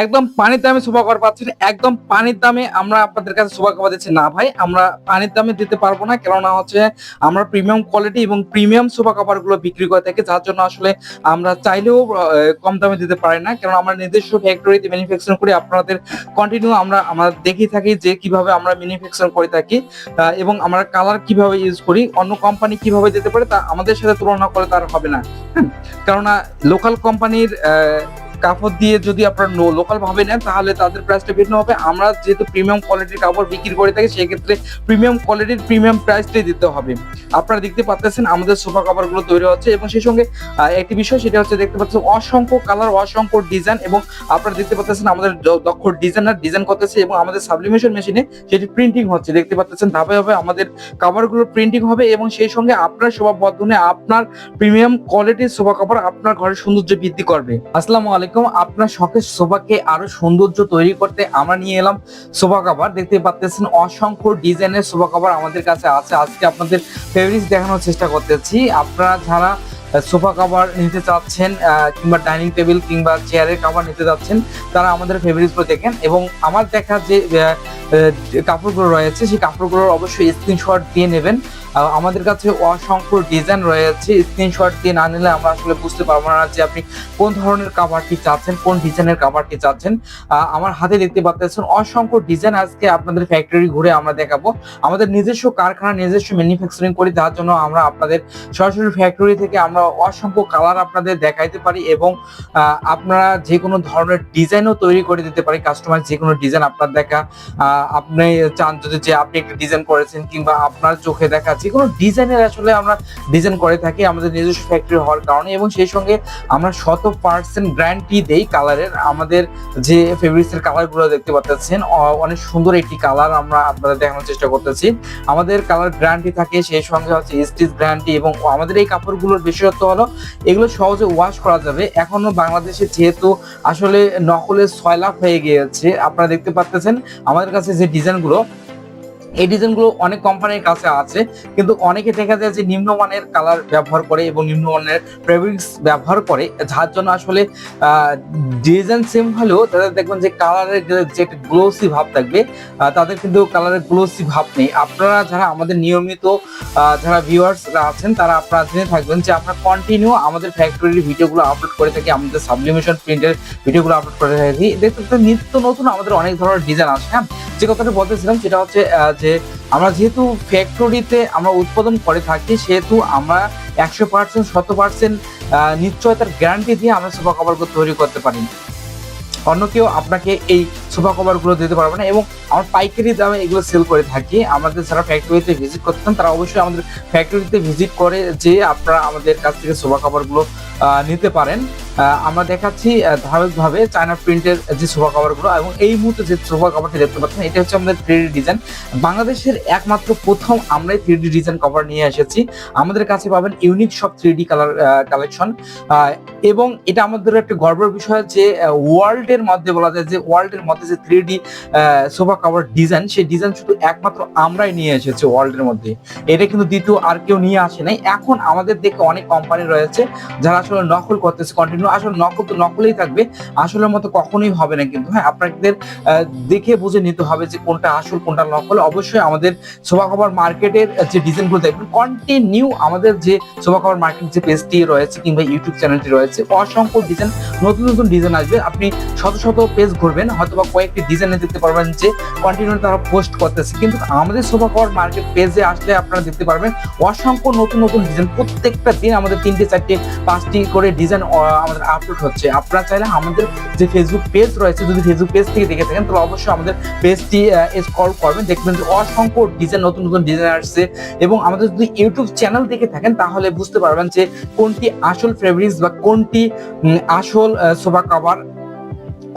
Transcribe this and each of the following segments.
একদম পানির দামে সোফা কভার পাচ্ছেন। একদম পানির দামে আমরা আপনাদের কাছে সোফা কভার দিচ্ছি। না ভাই, আমরা পানির দামে দিতে পারব না। কেননা হচ্ছে আমরা প্রিমিয়াম কোয়ালিটি এবং প্রিমিয়াম সোফা কভারগুলো বিক্রি করে থাকি, যার জন্য আসলে আমরা চাইলেও কম দামে দিতে পারি না। কারণ আমরা নিজস্ব ফ্যাক্টরিতে ম্যানুফ্যাকচার করি। আপনাদের কন্টিনিউ আমরা আমরা দেখে থাকি যে কীভাবে আমরা ম্যানুফ্যাকচার করে থাকি এবং আমরা কালার কীভাবে ইউজ করি, অন্য কোম্পানি কীভাবে দিতে পারে তা আমাদের সাথে তুলনা করে তার হবে না। কেননা লোকাল কোম্পানির কাপড় দিয়ে যদি আপনারা লোকাল ভাবে নেন, তাহলে তাদের প্রাইসটা ভিন্ন হবে। আমরা যেহেতু প্রিমিয়াম কোয়ালিটির কাপড় বিক্রি করে থাকি, সেক্ষেত্রে প্রিমিয়াম কোয়ালিটির প্রিমিয়াম প্রাইসটাই দিতে হবে। আপনারা দেখতে পাচ্ছেন আমাদের সোফা কাভারগুলো তৈরি হচ্ছে এবং সেই সঙ্গে একটি বিষয় সেটা হচ্ছে দেখতে পাচ্ছেন অসংখ্য কালার অসংখ্য ডিজাইন এবং আপনারা দেখতে পাচ্ছেন আমাদের দক্ষ ডিজাইনার ডিজাইন করতেছে এবং আমাদের সাবলিমেশন মেশিনে সেটি প্রিন্টিং হচ্ছে। দেখতে পাচ্ছেন ধাপে ধাপে আমাদের কাভারগুলো প্রিন্টিং হবে এবং সেই সঙ্গে আপনার শোভা বর্ধনে আপনার প্রিমিয়াম কোয়ালিটির সোফা কাপড় আপনার ঘরের সৌন্দর্য বৃদ্ধি করবে। আসসালামু আলাইকুম। আপনার শখের সোফাকে আরও সৌন্দর্য তৈরি করতে আমরা নিয়ে এলাম সোফা কাভার দেখতে পাচ্ছেন অসংখ্য ডিজাইনের সোফা কাভার আমাদের কাছে আছে। আজকে আপনাদের ফেভারিট দেখানোর চেষ্টা করতেছি। আপনারা যারা সোফা কাভার নিতে চাচ্ছেন কিংবা ডাইনিং টেবিল কিংবা চেয়ারের কাভার নিতে চাচ্ছেন, তারা আমাদের ফেভারিটগুলো দেখেন। এবং আমার দেখা যে কাপড়গুলো রয়েছে, সেই কাপড়গুলোর অবশ্যই স্ক্রিনশট দিয়ে নেবেন। আমাদের কাছে অসংখ্য ডিজাইন রয়েছে। স্ক্রিনশট দিয়ে না নিলে আমরা আসলে বুঝতে পারব না যে আপনি কোন ধরনের কাভারটি চাচ্ছেন, কোন ডিজাইনের কাভারটি চাচ্ছেন। আমার হাতে দেখতে পাচ্ছেন অসংখ্য ডিজাইন আজকে আপনাদের ফ্যাক্টরি ঘুরে আমরা দেখাবো। আমাদের নিজস্ব কারখানা, নিজস্ব ম্যানুফ্যাকচারিং করি, যার জন্য আমরা আপনাদের সরাসরি ফ্যাক্টরি থেকে আমরা অসংখ্য কালার আপনাদের দেখাইতে পারি এবং আপনারা যে কোনো ধরনের ডিজাইনও তৈরি করে দিতে পারি কাস্টমার যে কোনো ডিজাইন আপনার দেখা আপনি চান যদি যে আপনি একটা ডিজাইন করেছেন কিংবা আপনার চোখে দেখা যে কোনো ডিজাইনের আসলে আমরা ডিজাইন করে থাকি আমাদের নিজস্ব ফ্যাক্টরি হওয়ার কারণে এবং সেই সঙ্গে আমরা শত পার্সেন্ট গ্যারান্টি দেই কালারের আমাদের যে ফেব্রিক্সের কালারগুলো দেখতে পাচ্ছেন অনেক সুন্দর একটি কালার আমরা আপনাদের দেখানোর চেষ্টা করতেছি। আমাদের কালার গ্যারান্টি থাকে, সেই সঙ্গে হচ্ছে স্টিচ গ্যারান্টি এবং আমাদের এই কাপড়গুলোর বিশেষত্ব হলো এগুলো সহজে ওয়াশ করা যাবে। এখনও বাংলাদেশে যেহেতু আসলে নকলের ছয় লাখ হয়ে গিয়েছে, আপনারা দেখতে পাচ্ছেন আমাদের কাছে যে ডিজাইনগুলো এই ডিজাইনগুলো অনেক কোম্পানির কাছে আছে, কিন্তু অনেকে দেখা যায় যে নিম্নমানের কালার ব্যবহার করে এবং নিম্নমানের ফেব্রিক্স ব্যবহার করে, যার জন্য আসলে ডিজাইন সেম হলেও তাদের দেখবেন যে কালারের যে একটা গ্লোসি ভাব থাকবে তাদের কিন্তু কালারের গ্লোসি ভাব নেই। আপনারা যারা আমাদের নিয়মিত যারা ভিউয়ার্সরা আছেন, তারা আপনারা জেনে থাকবেন যে আমরা কন্টিনিউ আমাদের ফ্যাক্টরির ভিডিওগুলো আপলোড করে থাকি, আমাদের সাবলিমেশন প্রিন্টের ভিডিওগুলো আপলোড করে থাকি। দেখতে নিত্য নতুন আমাদের অনেক ধরনের ডিজাইন আসে হ্যাঁ? যে কথাটা বলতেছিলাম সেটা হচ্ছে যে আমরা যেহেতু ফ্যাক্টরিতে আমরা উৎপাদন করে থাকি, সেহেতু আমরা একশো পার্সেন্ট শত পার্সেন্ট নিশ্চয়তার গ্যারান্টি দিয়ে আমরা সোফা কভারগুলো তৈরি করতে পারি। অন্য কেউ আপনাকে এই সোফা কভারগুলো দিতে পারবে না এবং আমরা পাইকারি দামে এগুলো সেল করে থাকি। আমাদের যারা ফ্যাক্টরিতে ভিজিট করতেন তারা অবশ্যই আমাদের ফ্যাক্টরিতে ভিজিট করে যে আপনারা আমাদের কাছ থেকে সোফা কভারগুলো নিতে পারেন। আমরা দেখাচ্ছি ধারাবাহিকভাবে চায়না প্রিন্টের যে সোফা কভারগুলো এবং এই মুহূর্তে যে সোফা কভারটি দেখতে পাচ্ছেন, এটা হচ্ছে আমাদের থ্রি ডিজাইন বাংলাদেশের একমাত্র প্রথম আমরাই থ্রি ডি ডিজাইন কভার নিয়ে এসেছি। আমাদের কাছে পাবেন ইউনিক সব থ্রি ডি কালার কালেকশন এবং এটা আমাদের একটা গর্বের বিষয় যে ওয়ার্ল্ডের মধ্যে বলা যায় যে ওয়ার্ল্ডের মধ্যে যে three D sofa cover design সেই ডিজাইন শুধু একমাত্র আমরাই নিয়ে এসেছি ওয়ার্ল্ডের মধ্যে। এটা কিন্তু দ্বিতীয় আর কেউ নিয়ে আসে নাই। এখন আমাদের দেখে অনেক কোম্পানি রয়েছে, যারা আসলে নকল করতেছে কন্টিনিউ আসলে নকল তো নকলেই থাকবে। আসলের মতো কখনোই হবে না কিন্তু হ্যাঁ আপনাদের দেখে বুঝে নিতে হবে যে কোনটা আসল, কোনটা নকল অবশ্যই আমাদের সোফা কভার মার্কেটের যে ডিজাইনগুলো দেখবেন কন্টিনিউ আমাদের যে সোফা কভার মার্কেট যে পেজটি রয়েছে কিংবা ইউটিউব চ্যানেলটি রয়েছে, অসংখ্য ডিজাইন নতুন নতুন ডিজাইন আসবে। আপনি শত শত পেজ ঘুরবেন হয়তো বা কয়েকটি ডিজাইনে দেখতে পারবেন যে কন্টিনিউ তারা পোস্ট করতেছে। কিন্তু আমাদের সোফা কভার মার্কেট পেজে আসলে আপনারা দেখতে পারবেন, অসংখ্য নতুন নতুন ডিজাইন প্রত্যেকটা দিন আমাদের তিনটে, চারটে, পাঁচটি করে ডিজাইন আমাদের আপলোড হচ্ছে। আপনারা চাইলে আমাদের যে ফেসবুক পেজ রয়েছে, যদি ফেসবুক পেজ থেকে দেখে থাকেন, তাহলে অবশ্যই আমাদের পেজটি স্ক্রল করবেন। দেখবেন যে অসংখ্য ডিজাইন নতুন নতুন ডিজাইন আসছে এবং আমাদের যদি ইউটিউব চ্যানেল দেখে থাকেন, তাহলে বুঝতে পারবেন যে কোনটি আসল ফেব্রিক্স বা কোনটি আসল সোফা কাভার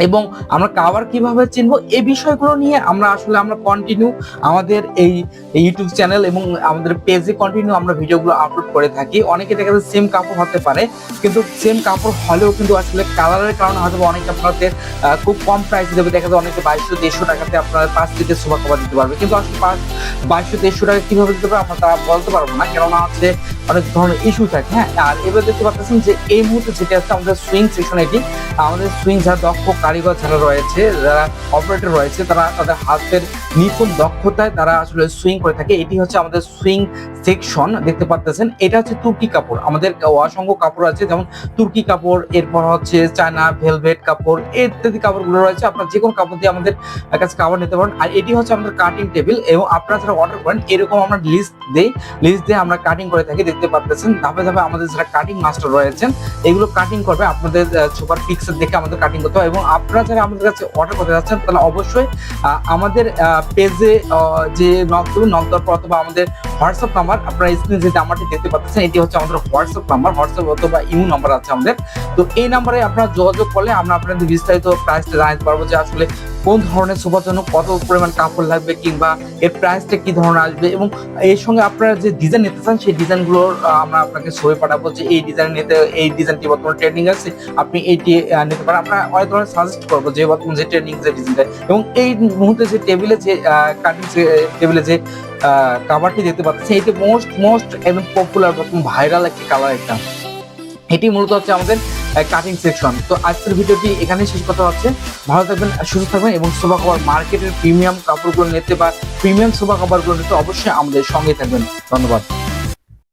এবং আমরা কাভার কীভাবে চিনব এই বিষয়গুলো নিয়ে আমরা আসলে আমরা কন্টিনিউ আমাদের এই ইউটিউব চ্যানেল এবং আমাদের পেজে কন্টিনিউ আমরা ভিডিওগুলো আপলোড করে থাকি। অনেকে দেখা যায় সেম কাপড় হতে পারে, কিন্তু সেম কাপড় হলেও কিন্তু আসলে কালারের কারণে হয়তো অনেকে আপনাদের খুব কম প্রাইস দেবে। দেখা যায় অনেকে বাইশশো, দেড়শো টাকাতে আপনার পাঁচ থেকে সোফা কভার দিতে পারবে। কিন্তু আসলে পাঁচ, বাইশশো, দেড়শো টাকা কীভাবে দিতে পারবে আমরা তা বলতে পারব না। কেননা হচ্ছে অনেক ধরনের ইস্যু থাকে হ্যাঁ? আর এবার দেখতে পাচ্ছেন যে এই মুহূর্তে যেটা আছে আমাদের সুইং সেকশন এটি, আমাদের সুইং যারা দক্ষ কারিগর যারা রয়েছে, যারা অপারেটর রয়েছে, তারা তাদের হাতের নিপুণ দক্ষতায় তারা আসলে সুইং করে থাকে। এটি হচ্ছে আমাদের সুইং সেকশন দেখতে পাচ্ছেন এটা হচ্ছে তুর্কি কাপড়। আমাদের অসংখ্য কাপড় আছে, যেমন তুর্কি কাপড়, এরপর হচ্ছে চায়না ভেলভেট কাপড়, ইত্যাদি কাপড়গুলো রয়েছে। আপনার যে কোনো কাপড় দিয়ে আমাদের কাছে কাপড় নিতে পারেন। আর এটি হচ্ছে আমাদের কাটিং টেবিল এবং আপনারা যারা অর্ডার করেন, এরকম আমরা লিস্ট দেই। লিস্ট দিয়ে আমরা কাটিং করে থাকি, দেখতে পাচ্ছেন ধাপে ধাপে আমাদের যারা কাটিং মাস্টার রয়েছেন, এগুলো কাটিং করবে। আপনাদের সুপার পিক্সেল দেখে আমাদের কাটিং করতে হবে এবং আপনারা যারা আমাদের কাছে অর্ডার করতে যাচ্ছেন, তাহলে অবশ্যই আমাদের পেজে যে নক নকদর পর অথবা আমাদের হোয়াটসঅ্যাপ নাম্বার আপনারা স্ক্রিনে যে নাম্বারটি দেখতে পাচ্ছেন, এটি হচ্ছে আমাদের হোয়াটসঅ্যাপ নাম্বার হোয়াটসঅ্যাপ অথবা ইউ নাম্বার আছে আমাদের। তো এই নাম্বারে আপনারা যোগাযোগ করলে আমরা আপনাদের বিস্তারিত প্রাইসটা জানাতে পারব যে আসলে কোন ধরনের সোফার জন্য কত পরিমাণ কাপড় লাগবে কিংবা এর প্রাইসটা কি ধরনের আসবে এবং এর সঙ্গে আপনারা যে ডিজাইন নিতে চান, সেই ডিজাইনগুলোর আমরা আপনাকে ছবি পাঠাবো যে এই ডিজাইন নিতে, এই ডিজাইনটি বর্তমানে ট্রেন্ডিং আছে, আপনি এইটি নিতে পারেন। আমরা অনেক ধরনের সাজেস্ট করব যে বর্তমানে যে ট্রেন্ডিং যে ডিজাইনটা এবং এই মুহূর্তে যে টেবিলে যে কাটিং টেবিলে যে কাভারটি দেখতে পাচ্ছেন এটি মোস্ট মোস্ট একদম পপুলার বর্তমান ভাইরাল একটি কালার একটা এটি মূলত হচ্ছে আমাদের কাটিং সেকশন তো আজকের ভিডিওটি এখানে শেষ কথা হচ্ছে ভালো থাকবেন, সুস্থ থাকবেন এবং সোফা কভার মার্কেটের প্রিমিয়াম কাপড়গুলো নিতে বা প্রিমিয়াম সোফা কভারগুলো নিতে অবশ্যই আমাদের সঙ্গে থাকবেন। ধন্যবাদ।